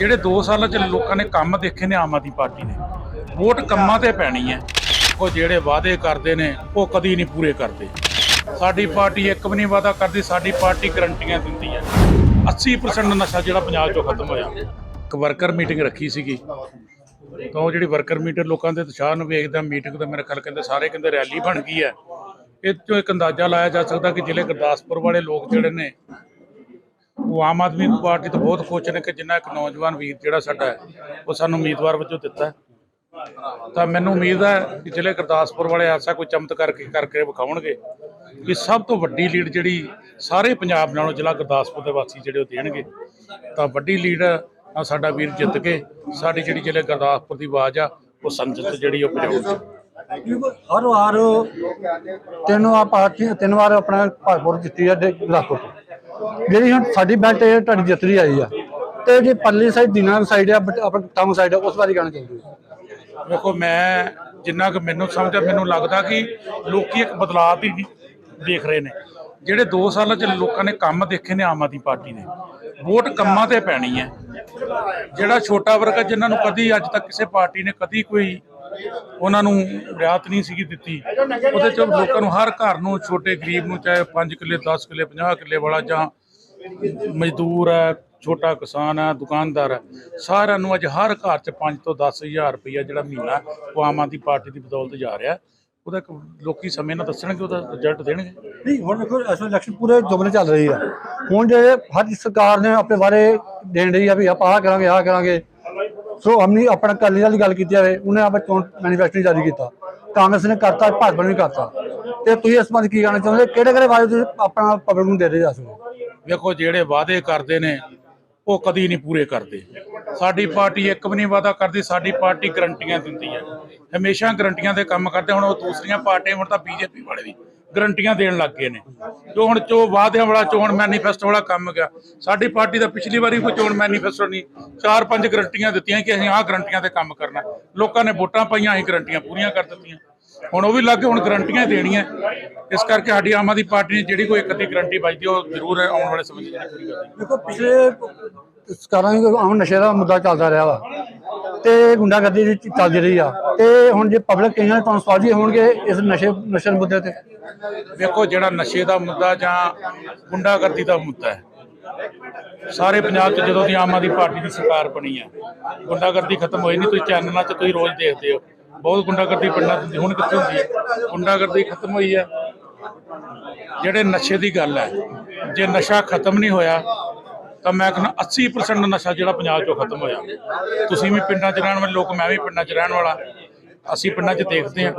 ਜਿਹੜੇ 2 ਸਾਲਾਂ ਚ ਲੋਕਾਂ ਨੇ ਕੰਮ ਦੇਖੇ ਨੇ ਆਮ ਆਦਮੀ ਪਾਰਟੀ ਨੇ, ਵੋਟ ਕੰਮਾਂ ਤੇ ਪੈਣੀ ਹੈ। ਉਹ ਜਿਹੜੇ ਵਾਅਦੇ ਕਰਦੇ ਨੇ, ਉਹ ਕਦੀ ਨਹੀਂ ਪੂਰੇ ਕਰਦੇ। ਸਾਡੀ ਪਾਰਟੀ ਇੱਕ ਵੀ ਨਹੀਂ ਵਾਅਦਾ ਕਰਦੀ, ਸਾਡੀ ਪਾਰਟੀ ਗਰੰਟੀਆਂ ਦਿੰਦੀ ਹੈ। 80% ਨਸ਼ਾ ਜਿਹੜਾ ਪੰਜਾਬ ਚੋਂ ਖਤਮ ਹੋਇਆ। ਇੱਕ ਵਰਕਰ ਮੀਟਿੰਗ ਰੱਖੀ ਸੀਗੀ। ਤਾਂ ਉਹ ਜਿਹੜੀ ਵਰਕਰ ਮੀਟਰ ਲੋਕਾਂ ਦੇ ਉਤਸ਼ਾਹ ਨੂੰ ਵੇਖਦਾ ਮੀਟਿੰਗ ਦਾ ਮੇਰੇ ਖਿਆਲ ਕਹਿੰਦੇ ਸਾਰੇ ਕਹਿੰਦੇ ਰੈਲੀ ਬਣ ਗਈ ਹੈ। ਇਹ ਤੋਂ ਇੱਕ ਅੰਦਾਜ਼ਾ ਲਾਇਆ ਜਾ ਸਕਦਾ ਕਿ ਜ਼ਿਲ੍ਹੇ ਗੁਰਦਾਸਪੁਰ ਵਾਲੇ ਲੋਕ ਜਿਹੜੇ ਨੇ ਉਹ ਆਮ ਆਦਮੀ ਪਾਰਟੀ ਤੋਂ ਬਹੁਤ ਖੁਸ਼ ਨੇ ਕਿ ਜਿੰਨਾ ਇੱਕ ਨੌਜਵਾਨ ਵੀਰ ਜਿਹੜਾ ਸਾਡਾ ਹੈ, ਉਹ ਸਾਨੂੰ ਉਮੀਦਵਾਰ ਵਜੋਂ ਦਿੱਤਾ ਹੈ। ਤਾਂ ਮੈਨੂੰ ਉਮੀਦ ਹੈ ਕਿ ਜ਼ਿਲ੍ਹੇ ਗੁਰਦਾਸਪੁਰ ਵਾਲੇ ਐਸਾ ਕੋਈ ਚਮਤ ਕਰਕੇ ਕਰਕੇ ਵਿਖਾਉਣਗੇ ਕਿ ਸਭ ਤੋਂ ਵੱਡੀ ਲੀਡ ਜਿਹੜੀ ਸਾਰੇ ਪੰਜਾਬ ਨਾਲੋਂ ਜ਼ਿਲ੍ਹਾ ਗੁਰਦਾਸਪੁਰ ਦੇ ਵਾਸੀ ਜਿਹੜੇ ਉਹ ਦੇਣਗੇ ਤਾਂ ਵੱਡੀ ਲੀਡ ਆ ਸਾਡਾ ਵੀਰ ਜਿੱਤ ਕੇ ਸਾਡੀ ਜਿਹੜੀ ਜ਼ਿਲ੍ਹੇ ਗੁਰਦਾਸਪੁਰ ਦੀ ਆਵਾਜ਼ ਆ ਉਹ ਸੰਸਦ ਜਿਹੜੀ ਉਹ ਪਹੁੰਚਾਉਣਗੇ ਹਰ ਵਾਰ ਤਿੰਨ ਵਾਰ ਪਾਰਟੀ ਤਿੰਨ ਵਾਰ ਆਪਣਾ ਭਾਰਪੁਰ ਜਿੱਤੀ ਆ ਗੁਰਦਾਸਪੁਰ ਤੋਂ ਜਿਹੜੀ ਹੁਣ ਸਾਡੀ ਬੈਲਟ ਇਹ ਤੁਹਾਡੀ ਜਿੱਤ ਆਈ ਆ। ਤੇ ਜੇ ਪਰਲੀ ਸਾਈਡ ਦਿਨਾਂ ਸਾਈਡ ਆ, ਬਟ ਆਪਣਾ ਟਾਊਨ ਸਾਈਡ ਆ, ਉਸ ਬਾਰੇ ਕਹਿਣਾ ਚਾਹੁੰਦੇ ਹਾਂ ਵੇਖੋ ਮੈਂ ਜਿੰਨਾ ਕੁ ਮੈਨੂੰ ਸਮਝ ਆ, ਮੈਨੂੰ ਲੱਗਦਾ ਕਿ ਲੋਕੀ ਇੱਕ ਬਦਲਾਅ ਵੀ ਦੇਖ ਰਹੇ ਨੇ। ਜਿਹੜੇ 2 ਸਾਲਾਂ ਚ ਲੋਕਾਂ ਨੇ ਕੰਮ ਦੇਖੇ ਨੇ, ਆਮ ਆਦਮੀ ਪਾਰਟੀ ਨੇ, ਵੋਟ ਕੰਮਾਂ ਤੇ ਪੈਣੀ ਹੈ। ਜਿਹੜਾ ਛੋਟਾ ਵਰਗ ਹੈ ਜਿਨ੍ਹਾਂ ਨੂੰ ਕਦੀ ਅੱਜ ਤੱਕ ਕਿਸੇ ਪਾਰਟੀ ਨੇ ਕਦੀ ਕੋਈ ਉਹਨਾਂ ਨੂੰ ਰਿਆਤ ਨਹੀਂ ਸੀਗੀ ਦਿੱਤੀ। ਉਹਦੇ ਚ ਲੋਕਾਂ ਨੂੰ ਹਰ ਘਰ ਨੂੰ ਛੋਟੇ ਗਰੀਬ ਨੂੰ ਚਾਹੇ 5 ਕਿੱਲੇ 10 ਕਿੱਲੇ 50 ਕਿੱਲੇ ਵਾਲਾ ਜਾਂ ਮਜ਼ਦੂਰ ਹੈ, ਛੋਟਾ ਕਿਸਾਨ ਹੈ, ਦੁਕਾਨਦਾਰ ਹੈ, ਸਾਰਿਆਂ ਨੂੰ ਅੱਜ ਹਰ ਘਰ 'ਚ 5 ਤੋਂ 10000 ਰੁਪਈਆ ਜਿਹੜਾ ਮਹੀਨਾ ਉਹ ਆਮ ਆਦਮੀ ਪਾਰਟੀ ਦੀ ਬਦੌਲਤ ਜਾ ਰਿਹਾ। ਉਹਦਾ ਲੋਕੀ ਸਮੇਂ ਨਾਲ ਦੱਸਣਗੇ, ਉਹਦਾ ਰਿਜ਼ਲਟ ਦੇਣਗੇ। ਨਹੀਂ, ਹੁਣ ਦੇਖੋ, ਇਸ ਇਲੈਕਸ਼ਨ ਪੂਰੇ ਜੁਮਲੇ ਚੱਲ ਰਹੀ ਆ। ਹੁਣ ਜੇ ਹਰ ਸਰਕਾਰ ਨੇ ਆਪਣੇ ਬਾਰੇ ਦੇਣ ਰਹੀ ਆ ਵੀ ਆਪਾਂ ਆਹ ਕਰਾਂਗੇ ਆਹ ਕਰਾਂਗੇ ਸੋ ਹਮਨੀ ਆਪਣਾ ਦਲ ਦੀ ਗੱਲ ਕੀਤੀ ਜਾਵੇ, ਉਹਨੇ ਆਪਣਾ ਚੋਣ ਮੈਨੀਫੈਸਟੋ ਜਾਰੀ ਕੀਤਾ। ਕਾਂਗਰਸ ਨੇ ਕਰਤਾ, ਭਾਜਪਾ ਨੇ ਵੀ ਕਰਤਾ। ਤੇ ਤੁਸੀਂ ਇਸ ਬਾਰੇ ਕੀ ਕਹਿਣਾ ਚਾਹੁੰਦੇ? ਕਿਹੜੇ ਕਿਹੜੇ ਵਾਅਦੇ ਤੁਸੀਂ ਆਪਣਾ ਪਬਲਿਕ ਨੂੰ ਦੇ ਰਹੇ ਜਾ ਸਕਦੇ ਵੇਖੋ, ਜਿਹੜੇ ਵਾਅਦੇ ਕਰਦੇ ਨੇ, ਉਹ ਕਦੀ ਨਹੀਂ ਪੂਰੇ ਕਰਦੇ। ਸਾਡੀ ਪਾਰਟੀ ਇੱਕ ਵੀ ਨਹੀਂ ਵਾਅਦਾ ਕਰਦੀ, ਸਾਡੀ ਪਾਰਟੀ ਗਰੰਟੀਆਂ ਦਿੰਦੀ ਹੈ। ਹਮੇਸ਼ਾ ਗਰੰਟੀਆਂ ਦੇ ਕੰਮ ਕਰਦੇ, ਹੁਣ ਉਹ ਦੂਸਰੀਆਂ ਪਾਰਟੀਆਂ, ਹੁਣ ਤਾਂ ਬੀਜੇਪੀ ਵਾਲੇ ਵੀ। ਗਰੰਟੀਆਂ ਦੇਣ ਲੱਗ ਗਏ ਨੇ। ਜੋ ਹੁਣ ਚੋ ਵਾਅਦਿਆਂ ਵਾਲਾ ਚੋਣ ਮੈਨੀਫੈਸਟੋ ਵਾਲਾ ਕੰਮ ਗਿਆ। ਸਾਡੀ ਪਾਰਟੀ ਦਾ ਪਿਛਲੀ ਵਾਰੀ ਕੋਈ ਚੋਣ ਮੈਨੀਫੈਸਟੋ ਨਹੀਂ ਚਾਰ ਪੰਜ ਗਰੰਟੀਆਂ ਦਿੱਤੀਆਂ ਕਿ ਅਸੀਂ ਆਹ ਗਰੰਟੀਆਂ ਤੇ ਕੰਮ ਕਰਨਾ। ਲੋਕਾਂ ਨੇ ਵੋਟਾਂ ਪਾਈਆਂ, ਅਸੀਂ ਗਰੰਟੀਆਂ ਪੂਰੀਆਂ ਕਰ ਦਿੱਤੀਆਂ। ਹੁਣ ਉਹ ਵੀ ਲੱਗੇ ਹੁਣ ਗਰੰਟੀਆਂ ਹੀ ਦੇਣੀਆਂ। ਇਸ ਕਰਕੇ ਸਾਡੀ ਆਮ ਆਦਮੀ ਪਾਰਟੀ ਨੇ ਜਿਹੜੀ ਕੋਈ ਇੱਕ ਅੱਧੀ ਗਰੰਟੀ ਵੱਜਦੀ ਉਹ ਜ਼ਰੂਰ ਆਉਣ ਵਾਲੇ ਸਮੇਂ 'ਚ ਪੂਰੀ ਕਰਦੀ ਦੇਖੋ, ਪਿਛਲੇ ਸਰਕਾਰਾਂ ਦੇ ਆਮ ਨਸ਼ੇ ਦਾ ਮੁੱਦਾ ਚੱਲਦਾ ਰਿਹਾ ਵਾ। ਤੇ ਗੁੰਡਾਗਰਦੀ ਦੀ ਚੱਲਦੀ ਰਹੀ ਆ। ਤੇ ਹੁਣ ਜੇ ਪਬਲਿਕ ਕਈਆਂ ਦੇ ਤੁਹਾਨੂੰ ਸਵਾਜੀ ਹੋਣਗੇ ਇਸ ਨਸ਼ੇ ਨਸ਼ੇ ਮੁੱਦੇ ਤੇ। ਵੇਖੋ ਜਿਹੜਾ ਨਸ਼ੇ ਦਾ ਮੁੱਦਾ ਜਾਂ ਗੁੰਡਾਗਰਦੀ ਦਾ ਮੁੱਦਾ ਹੈ, ਸਾਰੇ ਪੰਜਾਬ 'ਚ ਜਦੋਂ ਦੀ ਆਮ ਆਦਮੀ ਪਾਰਟੀ ਦੀ ਸਰਕਾਰ ਬਣੀ ਹੈ ਗੁੰਡਾਗਰਦੀ ਖਤਮ ਹੋਈ ਨਹੀਂ, ਤੁਸੀਂ ਚੈਨਲਾਂ 'ਚ ਤੁਸੀਂ ਰੋਜ਼ ਦੇਖਦੇ ਹੋ। ਬਹੁਤ ਗੁੰਡਾਗਰਦੀ ਪਿੰਡਾਂ 'ਚ ਹੁਣ ਕਿੱਥੇ ਹੁੰਦੀ ਹੈ? ਗੁੰਡਾਗਰਦੀ ਖਤਮ ਹੋਈ ਹੈ। ਜਿਹੜੇ ਨਸ਼ੇ ਦੀ ਗੱਲ ਹੈ, ਜੇ ਨਸ਼ਾ ਖਤਮ ਨਹੀਂ ਹੋਇਆ ਤਾਂ ਮੈਂ ਕਹਿੰਦਾ 80% ਨਸ਼ਾ ਜਿਹੜਾ ਪੰਜਾਬ 'ਚੋਂ ਖਤਮ ਹੋਇਆ। ਤੁਸੀਂ ਵੀ ਪਿੰਡਾਂ 'ਚ ਰਹਿਣ ਵਾਲੇ ਲੋਕ, ਮੈਂ ਵੀ ਪਿੰਡਾਂ 'ਚ ਰਹਿਣ ਵਾਲਾ। ਅਸੀਂ ਪਿੰਡਾਂ 'ਚ ਦੇਖਦੇ ਹਾਂ।